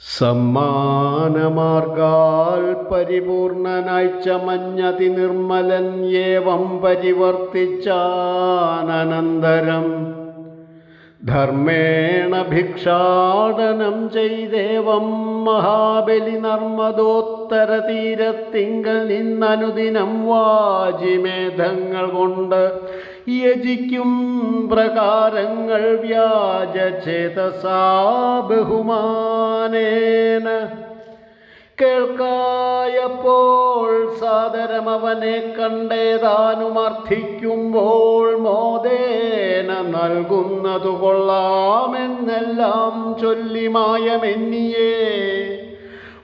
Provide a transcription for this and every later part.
സമ്മാനമാർഗാൽ പരിപൂർണനായി ചമഞ്ഞതി നിർമ്മലൻ ഏവം പരിവർത്തിച്ചാനന്തരം ധർമ്മേണ ഭിക്ഷാടനം ചെയ്തേവം മഹാബലി നർമ്മദോത്തര തീരത്തിങ്കൽ നിന്നനുദിനം വാജിമേധങ്ങൾ കൊണ്ട് യജിക്കും പ്രകാരങ്ങൾ വ്യാജചേതസാ ബഹുമാനേന. കേൾക്കായപ്പോൾ സാദരം അവനെ കണ്ടേതാനും അർത്ഥിക്കുമ്പോൾ മോദേന നൽകുന്നതു കൊള്ളാമെന്നെല്ലാം ചൊല്ലി മായമെന്നിയേ.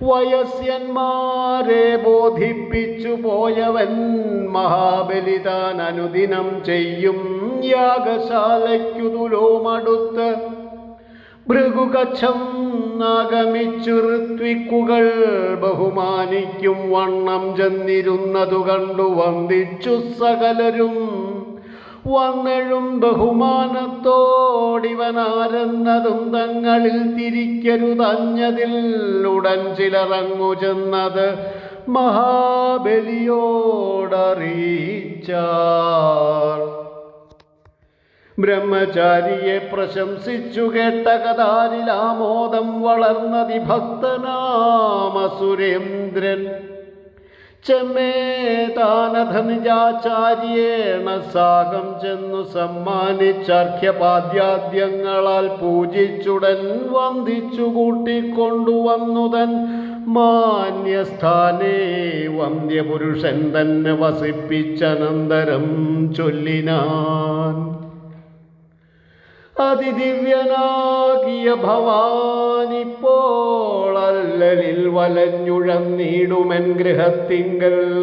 വയസ്യന്മാരെ ബോധിപ്പിച്ചു പോയവൻ മഹാബലി താൻ അനുദിനം ചെയ്യും. യാഗശാലയ്ക്കു തുലോമടുത്ത് ഭൃഗുകച്ഛം നാഗമിച്ചു ഋത്വിക്കുകൾ ബഹുമാനിക്കും. വണ്ണം ചെന്നിരുന്നതു കണ്ടു വന്ദിച്ചു സകലരും വന്നെഴും ബഹുമാനത്തോടിവനാരെന്നതും തങ്ങളിൽ തിരിക്കരുതഞ്ഞതിൽ ഉടൻ ചിലറങ്ങു ചെന്നത് മഹാബലിയോടറിയിച്ചാർ ബ്രഹ്മചാരിയെ പ്രശംസിച്ചു കേട്ട കഥാരിലാമോദം വളർന്നതി ഭക്തനാമ സുരേന്ദ്രൻ ചെമ്മേ താനധനുജാചാര്യേണ സാഗം ചെന്നു സമ്മാനിച്ചർഘ്യപാദ്യാദ്യങ്ങളാൽ പൂജിച്ചുടൻ വന്ദിച്ചു കൂട്ടിക്കൊണ്ടുവന്നുതൻ മാന്യസ്ഥാനേ വന്ദ്യപുരുഷൻ തന്നെ വസിപ്പിച്ചനന്തരം ചൊല്ലിനാൻ. അതിദിവ്യനാകിയ ഭവാനിപ്പോൾ അല്ലലിൽ വലഞ്ഞുഴന്നീടുമെൻ ഗൃഹത്തിങ്കൽ.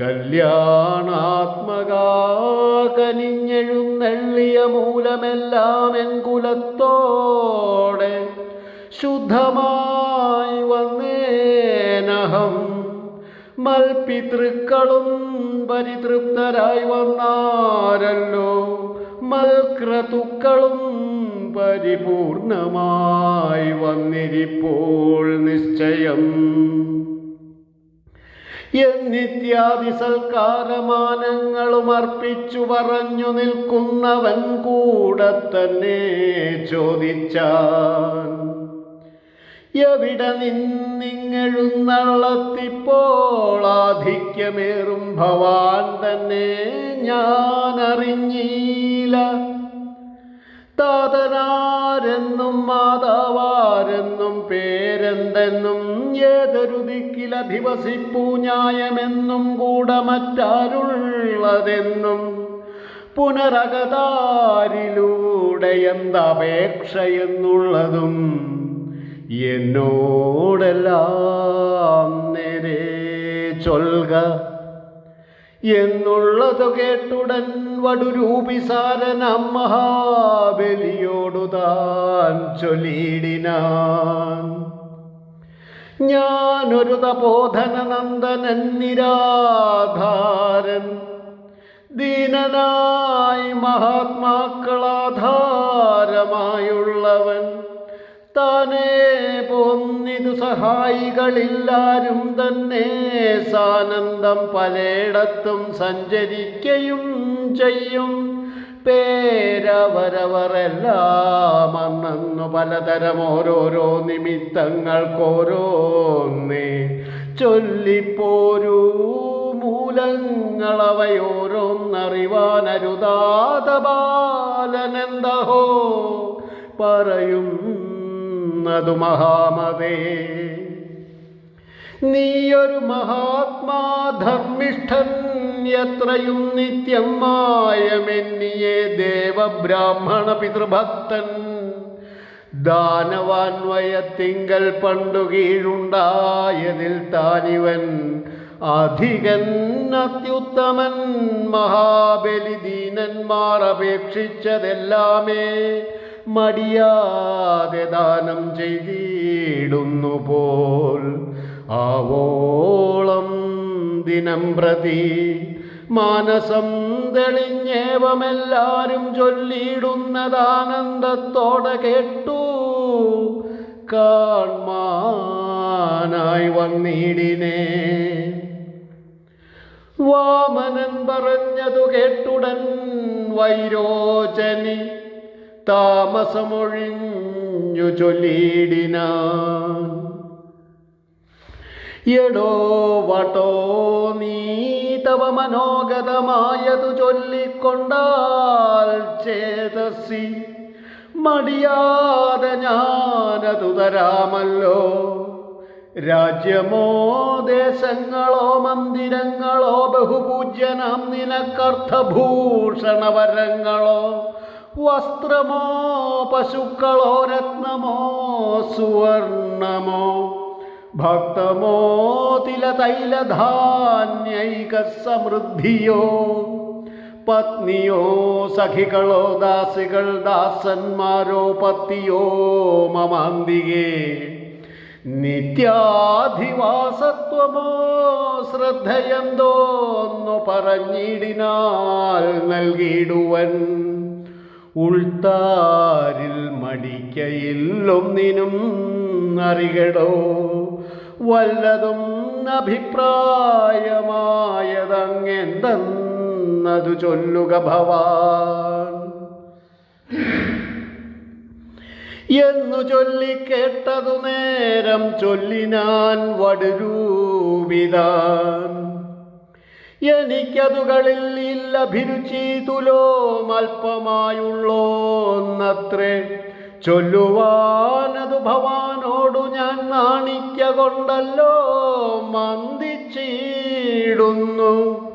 കല്യാണാത്മകാകനിഞ്ഞെഴുന്നള്ളിയ മൂലമെല്ലാം എൻ കുലത്തോടെ ശുദ്ധമായി വന്നേനഹം. മൽപിതൃക്കളും പരിതൃപ്തരായി വന്നാരല്ലോ. മൽക്രതുക്കളും പരിപൂർണമായി വന്നിരിപ്പോൾ നിശ്ചയം. എന്നിത്യാദി സൽക്കാരമാനങ്ങളും അർപ്പിച്ചു പറഞ്ഞു നിൽക്കുന്നവൻ കൂടെ തന്നെ ചോദിച്ചാൻ. എവിടെ നിന്നിങ്ങെഴുന്നള്ളത്തിപ്പോൾ ആധിക്യമേറും ഭവാൻ തന്നെ ഞാൻ അറിഞ്ഞീല താതനാരെന്നും മാതാവാരെന്നും പേരെന്തെന്നും ഏതൊരു ദിക്കിലധിവസിപ്പൂ ന്യായമെന്നും കൂടെ മറ്റാരുള്ളതെന്നും പുനരകതാരിലൂടെ എന്തപേക്ഷ എന്നുള്ളതും എന്നോടെല്ലാം നേരെ ചൊൽക. എന്നുള്ളതു കേട്ടുടൻ വടുരൂപിസാരനം മഹാബലിയോടു താൻ ചൊല്ലിയിടിനാൻ. ഞാനൊരു തപോധന നന്ദനൻ നിരാധാരൻ. ദീനനായി മഹാത്മാക്കളാധാരമായുള്ളവൻ. താനേ പോന്നിതു സഹായികളില്ലാരും തന്നെ സാനന്ദം പലയിടത്തും സഞ്ചരിക്കയും ചെയ്യും. പേരവരവരെല്ലാം അന്നു പലതരം ഓരോരോ നിമിത്തങ്ങൾക്കോരോന്നേ. ചൊല്ലിപ്പോരൂ മൂലങ്ങളവയോരോന്നറിവാനരുതാത ബാലനെന്തഹോ പറയും തു മഹാമതേ നീയൊരു മഹാത്മാധർമ്മിഷ്ഠൻ എത്രയും നിത്യം മായമെന്നിയെ ദേവബ്രാഹ്മണ പിതൃഭക്തൻ. ദാനവാൻവയത്തിങ്കൽ പണ്ടു കീഴുണ്ടായതിൽ താനിവൻ അധികൻ. അത്യുത്തമൻ മഹാബലി ദീനന്മാർ അപേക്ഷിച്ചതെല്ലാമേ മടിയാതെ ദാനം ചെയ്തിടുന്നു പോൽ. ആവോളം ദിനം പ്രതി മാനസം തെളിഞ്ഞേവമെല്ലാരും ചൊല്ലിയിടുന്നതാനന്ദത്തോടെ കേട്ടു. കാൺമാനായി വന്നിടിനേ. വാമനൻ പറഞ്ഞതു കേട്ടുടൻ വൈരോചനി താമസമൊഴിഞ്ഞു ചൊല്ലിടിന എടോ വട്ടോ നീ തവ മനോഗതമായതു ചൊല്ലിക്കൊണ്ടാൽ ചേതസി. മടിയാതെ ഞാനതു തരാമല്ലോ. രാജ്യമോ ദേശങ്ങളോ മന്ദിരങ്ങളോ ബഹുപൂജ്യനാം നിനക്കർത്ഥഭൂഷണവരങ്ങളോ. വസ്ത്രമോ പശുക്കളോ രത്നമോ സുവർണമോ? ഭക്തമോ തില തൈലധാന്യൈക സമൃദ്ധിയോ പത്നിയോ സഖികളോ ദാസികൾ ദാസന്മാരോ പത്തിയോ മമാന്തികേ? നിത്യാധിവാസത്വമോ ശ്രദ്ധയെന്തോന്നു പറഞ്ഞിടിനാൽ നൽകിയിടുവൻ? ഉൾത്താരിൽ മടിക്കയില്ലൊന്നിനും അറികടോ. വല്ലതും അഭിപ്രായമായതങ്ങെന്തെന്നതു ചൊല്ലുക ഭവാൻ. എന്നു ചൊല്ലിക്കേട്ടതു നേരം ചൊല്ലിനാൻ വടുരൂപിതാൻ. എനിക്കതുകളിൽ ഇല്ല. ഭിരുചി തുലോം അല്പമായുള്ളോന്നത്രേ. ചൊല്ലുവാനതു ഭവാനോടു ഞാൻ നാണിക്ക കൊണ്ടല്ലോ മന്ദിച്ചിടുന്നു.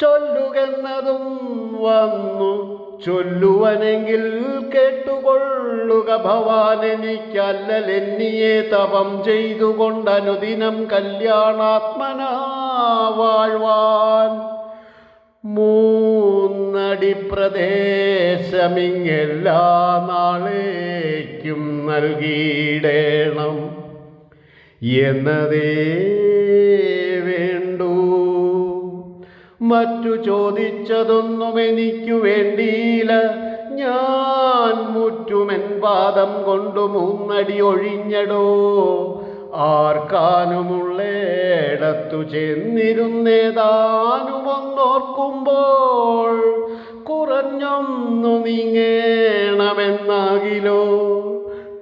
ചൊല്ലുകെന്നതും വന്നു. ചൊല്ലുവനെങ്കിൽ കേട്ടുകൊള്ളുക ഭവാൻ എനിക്കല്ലലെന്നിയെ തപം ചെയ്തുകൊണ്ടനുദിനം കല്യാണാത്മനാ വാഴ്വാൻ മൂന്നടി പ്രദേശമിങ്ങെല്ലാ നാളേക്കും നൽകിയിടേണം. എന്നതേ വേണ്ടൂ. മറ്റു ചോദിച്ചതൊന്നും എനിക്കു വേണ്ടിയില്ല. ഞാൻ മുറ്റുമെൻ പാദം കൊണ്ടു മൂന്നടി ഒഴിഞ്ഞടോ. ആർക്കാനുമുള്ളേടത്തു ചെന്നിരുന്നേതാനുമൊന്നോർക്കുമ്പോൾ കുറഞ്ഞൊന്നു നീങ്ങേണമെന്നാകിലോ?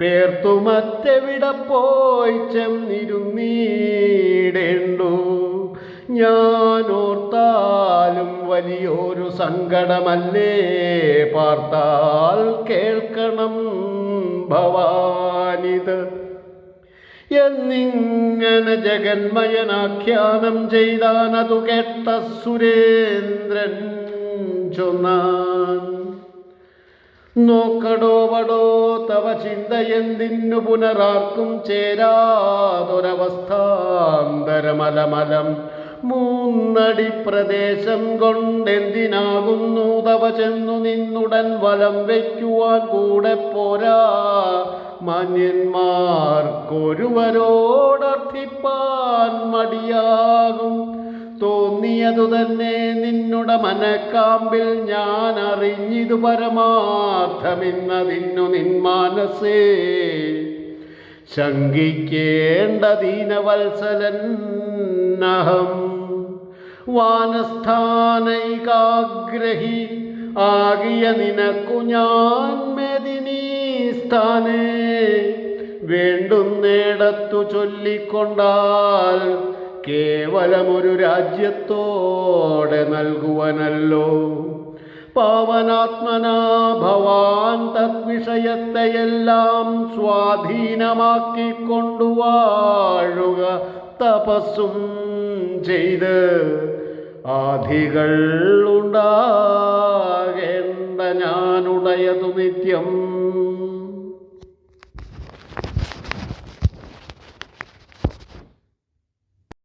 പേർത്തു മറ്റെവിടെ പോയി ചെന്നിരുന്നീടേണ്ടു? ഞാനോർത്താലും വലിയൊരു സങ്കടമല്ലേ? പാർത്താൽ കേൾക്കണം ഭവാനിത്. എന്നിങ്ങനെ ജഗന്മയനാഖ്യാനം ചെയ്താനതു കേട്ട സുരേന്ദ്രൻ ചൊന്നാൻ. നോക്കടോ വടോ തവ ചിന്ത എന്തിനു പുനരാർക്കും ചേരാതൊരവസ്ഥാന്തരമലമലം മൂന്നടി പ്രദേശം കൊണ്ടെന്തിനാകുന്നു? തവ ചെന്നു നിന്നുടൻ വലം വയ്ക്കുവാൻ കൂടെ പോരാ. മാന്യന്മാർക്കൊരുവരോടർത്ഥിപ്പാൻ മടിയാകും. തോന്നിയതു തന്നെ നിന്നുടെ മനക്കാമ്പിൽ ഞാൻ അറിഞ്ഞിതു പരമാർത്ഥമെന്നതിന്നു നിൻ മനസ്സേ ശങ്കിക്കേണ്ട ദീനവത്സലൻ നഹം വാനസ്ഥാനൈകാഗ്രഹി. ആകിയ നിനക്കു ഞാൻ മെദിനീസ്ഥാനേ വേണ്ടുന്നേടത്തു ചൊല്ലിക്കൊണ്ടാൽ കേവലമൊരു രാജ്യത്തോടെ നൽകുവനല്ലോ. പാവനാത്മനാ ഭവാൻ തദ്വിഷയത്തെയെല്ലാം സ്വാധീനമാക്കിക്കൊണ്ടു വാഴുക തപസ്സും ചെയ്ത് ആധികൾ ഉണ്ടാകേണ്ട ഞാനുടയതു നിത്യം